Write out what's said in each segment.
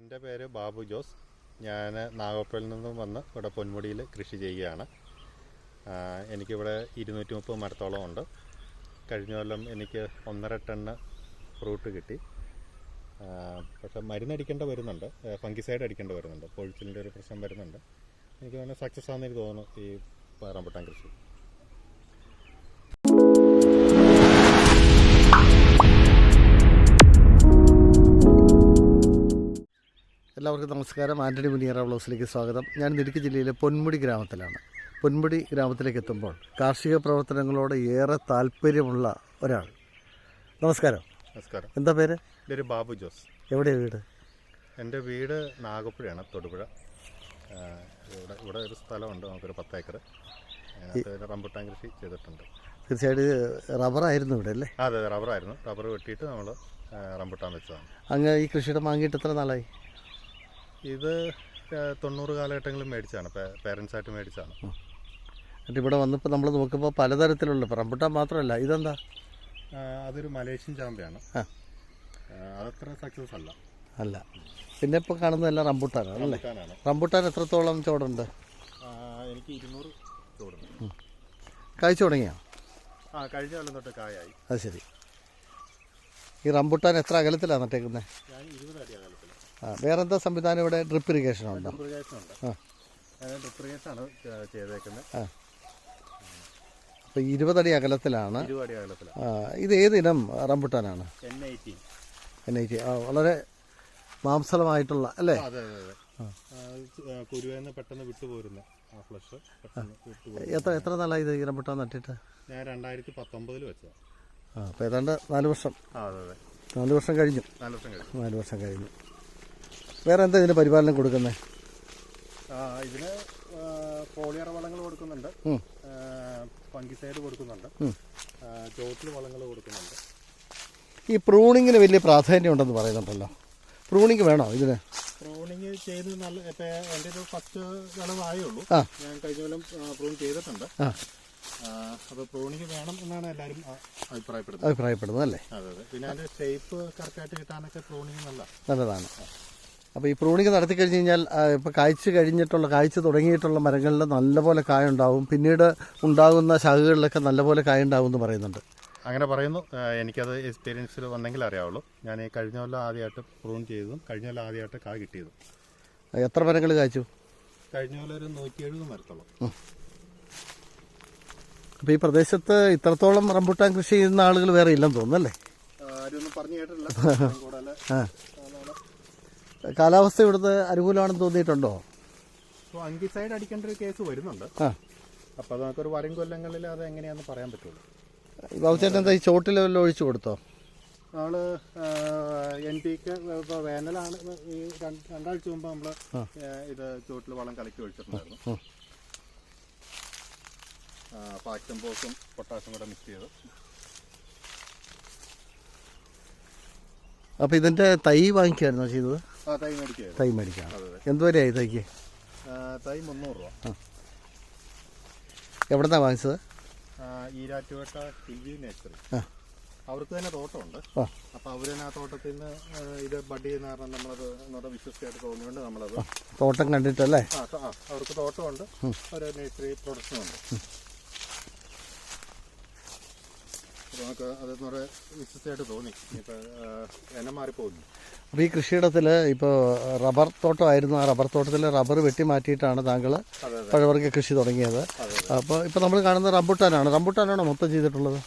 എന്റെ പേര് ബാബു ജോസ്. ഞാൻ നാഗപ്പള്ളിൽ നിന്നും വന്ന് ഇവിടെ പൊന്മുടിയിൽ കൃഷി ചെയ്യുകയാണ്. എനിക്കിവിടെ ഇരുന്നൂറ്റി മുപ്പത് മരത്തോളം ഉണ്ട്. കഴിഞ്ഞ കൊല്ലം എനിക്ക് ഒന്നര ടണ്ണ് ഫ്രൂട്ട് കിട്ടി. പക്ഷേ മരുന്നടിക്കേണ്ട വരുന്നുണ്ട്. ഫംഗിസൈഡ് അടിക്കേണ്ട വരുന്നുണ്ട്. പൊഴിച്ചിലിന്റെ ഒരു പ്രശ്നം വരുന്നുണ്ട്. എനിക്ക് തന്നെ സക്സസ് ആണെന്ന് എനിക്ക് തോന്നുന്നു ഈ റംബുട്ടാൻ കൃഷി. എല്ലാവർക്കും നമസ്കാരം. ആന്റണി മുനിയറ ബ്ലൗസിലേക്ക് സ്വാഗതം. ഞാൻ ഇടുക്കി ജില്ലയിലെ പൊന്മുടി ഗ്രാമത്തിലാണ്. പൊന്മുടി ഗ്രാമത്തിലേക്ക് എത്തുമ്പോൾ കാർഷിക പ്രവർത്തനങ്ങളോട് ഏറെ താല്പര്യമുള്ള ഒരാൾ. നമസ്കാരം. നമസ്കാരം. എന്താ പേര്? എന്റെ ഒരു ബാബു ജോസ്. എവിടെയാണ് വീട്? എന്റെ വീട് നാഗപ്പുഴയാണ് തൊടുപുഴ. ഇവിടെ ഇവിടെ ഒരു സ്ഥലമുണ്ട് നമുക്കൊരു പത്ത് ഏക്കർ റംബുട്ടാൻ കൃഷി ചെയ്തിട്ടുണ്ട്. തീർച്ചയായിട്ടും റബ്ബറായിരുന്നു ഇവിടെ അല്ലേ? അതെ അതെ റബ്ബറായിരുന്നു. റബ്ബർ വെട്ടിയിട്ട് നമ്മൾ റംബുട്ടാൻ വെച്ചതാണ്. അങ്ങ് ഈ കൃഷിയുടെ വാങ്ങിയിട്ട് എത്ര നാളായി? ഇത് തൊണ്ണൂറ് കാലഘട്ടങ്ങളിൽ മേടിച്ചാണ് പേരൻസ് ആയിട്ട് മേടിച്ചാണ് എന്നിട്ട് ഇവിടെ വന്നപ്പോൾ നമ്മൾ നോക്കുമ്പോൾ പലതരത്തിലുള്ള റംബുട്ടാൻ മാത്രമല്ല. ഇതെന്താ? അതൊരു മലേഷ്യൻ ചാമ്പയാണ്. അതത്ര സക്സസ് അല്ല. അല്ല. പിന്നെ ഇപ്പോൾ കാണുന്നതെല്ലാം റംബുട്ടാനാണ് അല്ലേ? റംബുട്ടാൻ എത്രത്തോളം ചോടുണ്ട്? എനിക്ക് ഇരുന്നൂറ് കഴിച്ചു കായ്ച്ചു തുടങ്ങിയോ? ആ കഴിഞ്ഞ കൊല്ലം തൊട്ട് കായായി. അത് ശരി. ഈ റംബുട്ടാൻ എത്ര അകലത്തിലാണ് നട്ടേക്കുന്നത് ഞാൻ ഇരുപത് അടി അകലത്തിൽ ആ വേറെ എന്താ സംവിധാനം ഇവിടെ? ഡ്രിപ്പ് ഇറിഗേഷൻ ഉണ്ടോ? ഡ്രിപ്പ് ഇറിഗേഷൻ ഉണ്ട്. ആ. ഡ്രിപ്പ് ഇറിഗേഷൻ ആണ് ചെയ്തേക്കുന്നത്. അപ്പോൾ ഇരുപതടി അകലത്തിലാണ്. ഇരുപത് അടി അകലത്തിലാണ്. ഇത് ഏത് ഇനം റംബുട്ടാനാണ്? എൻ ഐ ടി വളരെ മാംസലമായിട്ടുള്ള അല്ലേ? കുരുവേന്ന് പെട്ടെന്ന് വിട്ടുപോരുന്നു. എത്ര എത്ര നാളായി ഇത് റംബുട്ടാൻ നട്ടിട്ട്? ഞാൻ രണ്ടായിരത്തി പത്തൊമ്പതിൽ വെച്ചതാണ് ആ അപ്പോൾ ഏതാണ്ട് നാല് വർഷം. നാല് വർഷം കഴിഞ്ഞു. നാല് വർഷം കഴിഞ്ഞു. നാല് വർഷം കഴിഞ്ഞു. വേറെ എന്താ ഇതിന് പരിപാലനം കൊടുക്കുന്നത് ആ, ഇതിന് പോളിയർ വളങ്ങൾ കൊടുക്കുന്നുണ്ട്. പങ്കിസൈഡ് ഫംഗിസൈഡ് കൊടുക്കുന്നുണ്ട്. ചോട്ടിൽ വളങ്ങൾ കൊടുക്കുന്നുണ്ട്. ഈ പ്രൂണിങ്ങിന് വലിയ പ്രാധാന്യം ഉണ്ടെന്ന് പറയുന്നുണ്ടല്ലോ. പ്രൂണിങ് വേണോ ഇതിന്? പ്രൂണിങ് ചെയ്ത് നല്ല ഇപ്പം എന്റെ ഒരു ഫസ്റ്റ് ഉള്ളൂ ഞാൻ കഴിഞ്ഞ കൊല്ലം പ്രൂൺ ചെയ്തിട്ടുണ്ട്. അപ്പൊ അപ്പോൾ പ്രൂണിങ് വേണം എന്നാണ് എല്ലാരും അഭിപ്രായപ്പെടുന്നത്. അഭിപ്രായപ്പെടുന്നത് അല്ലേ? അതെ അതെ. പിന്നെ അതിന്റെ ഷേപ്പ് കറക്റ്റായിട്ട് കിട്ടാനൊക്കെ പ്രൂണിങ് നല്ല നല്ലതാണ്. അപ്പോൾ ഈ പ്രൂണിങ് നടത്തി കഴിഞ്ഞ് കഴിഞ്ഞാൽ ഇപ്പോൾ കായ്ച്ച് കഴിഞ്ഞിട്ടുള്ള കായ്ച്ച് തുടങ്ങിയിട്ടുള്ള മരങ്ങളിൽ നല്ലപോലെ കായ ഉണ്ടാവും. പിന്നീട് ഉണ്ടാകുന്ന ശാഖകളിലൊക്കെ നല്ലപോലെ കായ ഉണ്ടാവും എന്ന് പറയുന്നുണ്ട്. അങ്ങനെ പറയുന്നു. എനിക്കത് എക്സ്പീരിയൻസിൽ വന്നെങ്കിൽ അറിയാവുള്ളൂ. ഞാൻ ഈ കഴിഞ്ഞ കൊല്ലം ആദ്യമായിട്ട് പ്രൂൺ ചെയ്തതും കഴിഞ്ഞ കൊല്ലം ആദ്യമായിട്ട് കായ കിട്ടിയതും. എത്ര മരങ്ങൾ കായ്ച്ചു? കഴിഞ്ഞ കൊല്ലം ഒരു നൂറ്റി എഴുപത് മരത്തോളം അപ്പോൾ ഈ പ്രദേശത്ത് ഇത്രത്തോളം റംബുട്ടാൻ കൃഷി ചെയ്യുന്ന ആളുകൾ വേറെ ഇല്ലെന്ന് തോന്നുന്നു അല്ലേ? ആരും ഒന്നും പറഞ്ഞു കേട്ടിട്ടില്ല. കാലാവസ്ഥ ഇവിടുത്തെ അനുകൂലമാണെന്ന് തോന്നിയിട്ടുണ്ടോ? അങ്കിസൈഡ് അടിക്കേണ്ട ഒരു കേസ് വരുന്നുണ്ട്. അപ്പൊ അപ്പോൾ അത് നമുക്കൊരു വരും കൊല്ലങ്ങളിൽ അത് എങ്ങനെയാന്ന് പറയാൻ പറ്റുള്ളൂ. ബാബുച്ചേട്ടൻ എന്താ ഈ ചോട്ടിൽ വല്ലതും ഒഴിച്ചു കൊടുത്തോ? നമ്മൾ എൻ പിക്ക് ഇപ്പോൾ വേനലാണ് ഈ രണ്ട് രണ്ടാഴ്ച മുമ്പ് നമ്മൾ ഇത് ചുവട്ടിൽ വളം കലക്കി ഒഴിച്ചിട്ടുണ്ടായിരുന്നു. പാക്സും പോസും പൊട്ടാസും കൂടെ മിക്സ് ചെയ്ത്. അപ്പോൾ ഇതിന്റെ തൈ വാങ്ങിക്കായിരുന്നോ ചെയ്തത്? തൈ മേടിക്കാം. എന്ത് എന്തുവരെയായി തൈക്ക്? തൈ മുന്നൂറ് രൂപ. എവിടെന്നാണ് വാങ്ങിച്ചത്? ഈരാറ്റുപേട്ട ടി വി നേച്ചറി അവർക്ക് തന്നെ തോട്ടമുണ്ട്. അപ്പൊ അപ്പോൾ അവർ തന്നെ ആ തോട്ടത്തിൽ നിന്ന് ഇത് ബഡ് ചെയ്യുന്ന കാരണം നമ്മളത് നമ്മുടെ വിശ്വസിച്ചായിട്ട് തോന്നിയോണ്ട് നമ്മളത് തോട്ടം കണ്ടിട്ടല്ലേ? ആ അവർക്ക് തോട്ടമുണ്ട്. ഒരു നേച്ചറി പ്രൊഡക്ഷൻ ഉണ്ട് അപ്പോൾ നമുക്ക് അത് വിശ്വസിച്ചായിട്ട് തോന്നി. ഇപ്പം എന്നെ മാറിപ്പോകുന്നു. അപ്പോൾ ഈ കൃഷിയിടത്തിൽ ഇപ്പോൾ റബ്ബർ തോട്ടമായിരുന്നു ആ റബ്ബർ തോട്ടത്തിൽ റബ്ബർ വെട്ടി മാറ്റിയിട്ടാണ് താങ്കൾ പഴവർഗ കൃഷി തുടങ്ങിയത്. അപ്പോൾ ഇപ്പോൾ നമ്മൾ കാണുന്ന റംബുട്ടാനാണ്. റംബുട്ടാനാണോ മൊത്തം ചെയ്തിട്ടുള്ളത്?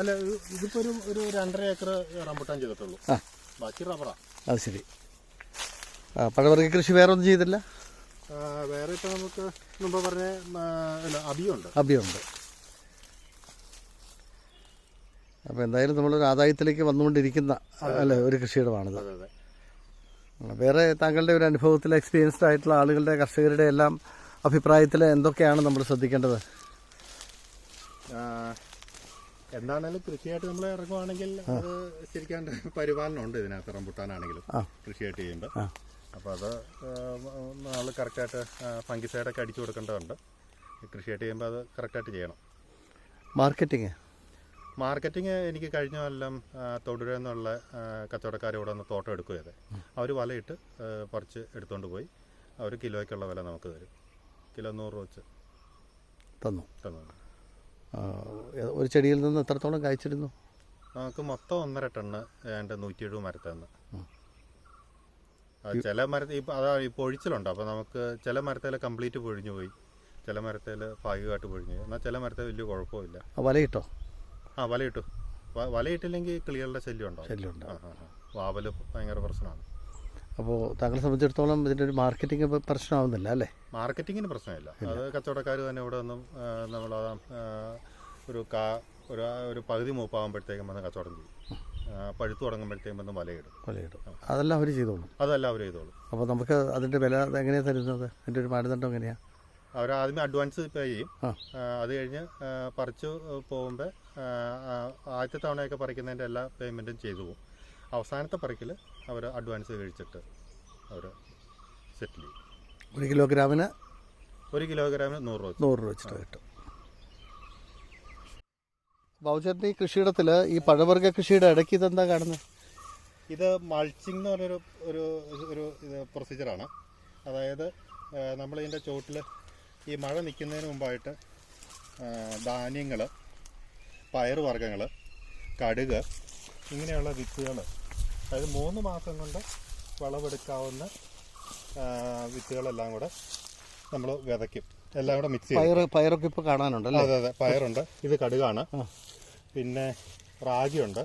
അല്ല ഇതിപ്പോൾ ഒരു ഒരു രണ്ടര ഏക്കർ റംബുട്ടാൻ ചെയ്തിട്ടുള്ളൂ. ആ. ബാക്കി റബ്ബറാണ് അത് ശരി. പഴവർഗ കൃഷി വേറെ ഒന്നും ചെയ്തില്ല? വേറെ ഇപ്പോൾ നമുക്ക് മുമ്പ് പറഞ്ഞ അബിയുണ്ട്. അബിയുണ്ട്. അപ്പോൾ എന്തായാലും നമ്മളൊരു ആദായത്തിലേക്ക് വന്നുകൊണ്ടിരിക്കുന്ന അല്ലേ ഒരു കൃഷിയിടമാണിത്. വേറെ താങ്കളുടെ ഒരു അനുഭവത്തിൽ എക്സ്പീരിയൻസ്ഡ് ആയിട്ടുള്ള ആളുകളുടെ കർഷകരുടെ എല്ലാം അഭിപ്രായത്തിൽ എന്തൊക്കെയാണ് നമ്മൾ ശ്രദ്ധിക്കേണ്ടത്? എന്താണേലും കൃഷിയായിട്ട് നമ്മൾ ഇറങ്ങുവാണെങ്കിൽ അത് ശരിക്കും പരിപാലനം ഉണ്ട് ഇതിനകത്ത് റംബുട്ടാനാണെങ്കിലും കൃഷിയായിട്ട് ചെയ്യുമ്പോൾ അപ്പോൾ അത് നമ്മൾ കറക്റ്റായിട്ട് ഫംഗിസൈഡൊക്കെ അടിച്ചു കൊടുക്കേണ്ടതുണ്ട്. കൃഷിയായിട്ട് ചെയ്യുമ്പോൾ അത് കറക്റ്റായിട്ട് ചെയ്യണം. മാർക്കറ്റിങ്? മാർക്കറ്റിംഗ് എനിക്ക് കഴിഞ്ഞ കൊല്ലം തൊടുര എന്നുള്ള കച്ചവടക്കാർ ഇവിടെ നിന്ന് തോട്ടം എടുക്കുകയത് അവർ വലയിട്ട് പറിച്ച് എടുത്തുകൊണ്ട് പോയി. അവർ കിലോയ്ക്കുള്ള വില നമുക്ക് തരും. കിലോ നൂറ് രൂപ വെച്ച്. തന്നു. തന്നു. ഒരു ചെടിയിൽ നിന്ന് എത്രത്തോളം കഴിച്ചിരുന്നു നമുക്ക് മൊത്തം ഒന്നര ടണ്ണ് ഏതാണ്ട് നൂറ്റി എഴുപത് മരത്തെന്ന് ചില മരത്തിൽ ഇപ്പം അതാ ഇപ്പോൾ ഒഴിച്ചിലുണ്ട് അപ്പോൾ നമുക്ക് ചില മരത്തേൽ കംപ്ലീറ്റ് പൊഴിഞ്ഞു പോയി. ചില മരത്തേൽ ഭാഗികമായിട്ട് പൊഴിഞ്ഞു പോയി. എന്നാൽ ചില മരത്തിൽ വലിയ കുഴപ്പമില്ല. വലയിട്ടോ? ആ വലയിട്ടു. വലയിട്ടില്ലെങ്കിൽ കിളികളുടെ ശല്യം ശല്യമുണ്ട്. വാവൽ ഭയങ്കര പ്രശ്നമാണ്. അപ്പോൾ താങ്കളെ സംബന്ധിച്ചിടത്തോളം ഇതിന്റെ ഒരു മാർക്കറ്റിംഗ് പ്രശ്നമാവുന്നില്ല അല്ലേ? മാർക്കറ്റിങ്ങിന് പ്രശ്നമില്ല. അത് കച്ചവടക്കാർ തന്നെ ഇവിടെ ഒന്നും നമ്മൾ ഒരു കാ ഒരു ഒരു പകുതി മൂപ്പാകുമ്പോഴത്തേക്കും വന്ന് കച്ചവടം ചെയ്യും. പഴുത്തു തുടങ്ങുമ്പോഴത്തേക്കും വന്ന് വലയിടും. വലയിടും. അതെല്ലാം അവർ ചെയ്തോളും. അതെല്ലാം അവർ ചെയ്തോളും. അപ്പോൾ നമുക്ക് അതിന്റെ വില എങ്ങനെയാണ് തരുന്നത്? അതിന്റെ ഒരു മാനദണ്ഡം എങ്ങനെയാണ് അവർ ആദ്യമേ അഡ്വാൻസ് പേ ചെയ്യും. അത് കഴിഞ്ഞ് പറിച്ചു പോകുമ്പോൾ ആദ്യത്തെ തവണയൊക്കെ പറിക്കുന്നതിന്റെ എല്ലാ പേയ്മെന്റും ചെയ്തു പോകും. അവസാനത്തെ പറിക്കൽ അവർ അഡ്വാൻസ് കഴിച്ചിട്ട് അവർ സെറ്റിൽ ചെയ്യും. ഒരു കിലോഗ്രാമിന് ഒരു കിലോഗ്രാമിന് നൂറ് രൂപ. നൂറ് രൂപ വെച്ചിട്ട് കിട്ടും. ബൗചറിന്റെ ഈ കൃഷിയിടത്തിൽ ഈ പഴവർഗ കൃഷിയുടെ ഇടയ്ക്ക് ഇതെന്താ കാണുന്നത്? ഇത് മൾച്ചിങ് എന്ന് പറഞ്ഞൊരു ഒരു ഒരു ഇത് പ്രൊസീജിയറാണ് അതായത് നമ്മൾ ഇതിന്റെ ചുവട്ടിൽ ഈ മഴ നിൽക്കുന്നതിന് മുമ്പായിട്ട് ധാന്യങ്ങൾ പയറുവർഗങ്ങൾ കടുക് ഇങ്ങനെയുള്ള വിത്തുകൾ അതായത് മൂന്ന് മാസം കൊണ്ട് വിളവെടുക്കാവുന്ന വിത്തുകളെല്ലാം കൂടെ നമ്മൾ വിതയ്ക്കും. എല്ലാം കൂടെ മിക്സ് ചെയ്യും. പയർ പയറൊക്കെ ഇപ്പോൾ കാണാനുണ്ട് അതെ അതെ. പയറുണ്ട്. ഇത് കടുകാണ്. പിന്നെ റാഗിയുണ്ട്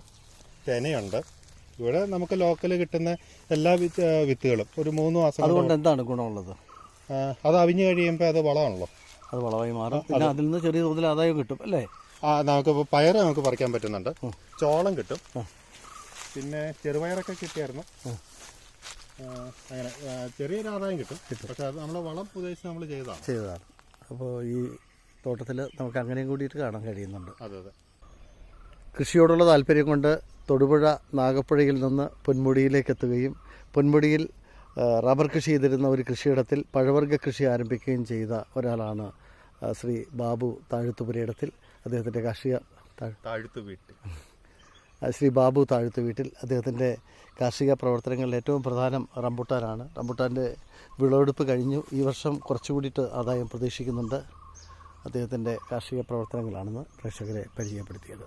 തെനയുണ്ട്. ഇവിടെ നമുക്ക് ലോക്കൽ കിട്ടുന്ന എല്ലാ വിത്തുകളും ഒരു മൂന്ന് മാസം കൊണ്ട് അതുകൊണ്ട് എന്താണ് ഗുണമുള്ളത്? അത് അവിഞ്ഞു കഴിയുമ്പോൾ അത് വളമാണല്ലോ. അത് വളമായി മാറും. പിന്നെ അതിൽ നിന്ന് ചെറിയ തോതിൽ ആദായം കിട്ടും അല്ലേ? നമുക്ക് പയർ നമുക്ക് പറിക്കാൻ പറ്റുന്നുണ്ട്. ചോളം കിട്ടും. പിന്നെ ചെറുപയറൊക്കെ കിട്ടിയായിരുന്നു. അങ്ങനെ ചെറിയൊരു ആദായം കിട്ടും. പക്ഷെ അത് നമ്മൾ വളം ഉദ്ദേശിച്ച് നമ്മൾ ചെയ്തതാണ്. ചെയ്തതാണ്. അപ്പോൾ ഈ തോട്ടത്തിൽ നമുക്ക് അങ്ങനെയും കൂടിയിട്ട് കാണാൻ കഴിയുന്നുണ്ട്. അതെ അതെ. കൃഷിയോടുള്ള താല്പര്യം കൊണ്ട് തൊടുപുഴ നാഗപ്പുഴയിൽ നിന്ന് പൊന്മുടിയിലേക്ക് എത്തുകയും പൊന്മുടിയിൽ റബ്ബർ കൃഷി ചെയ്തിരുന്ന ഒരു കൃഷിയിടത്തിൽ പഴവർഗ കൃഷി ആരംഭിക്കുകയും ചെയ്ത ഒരാളാണ് ശ്രീ ബാബു താഴുത്തുപുരയിടത്തിൽ. അദ്ദേഹത്തിന്റെ കാർഷിക താഴ് താഴ്ത്തു വീട്ടിൽ. ശ്രീ ബാബു താഴ്ത്തു വീട്ടിൽ അദ്ദേഹത്തിന്റെ കാർഷിക പ്രവർത്തനങ്ങളിൽ ഏറ്റവും പ്രധാനം റംബുട്ടാനാണ്. റംബുട്ടാന്റെ വിളവെടുപ്പ് കഴിഞ്ഞു. ഈ വർഷം കുറച്ചുകൂടിയിട്ട് ആദായം പ്രതീക്ഷിക്കുന്നുണ്ട്. അദ്ദേഹത്തിന്റെ കാർഷിക പ്രവർത്തനങ്ങളാണെന്ന് പ്രേക്ഷകരെ പരിചയപ്പെടുത്തിയത്.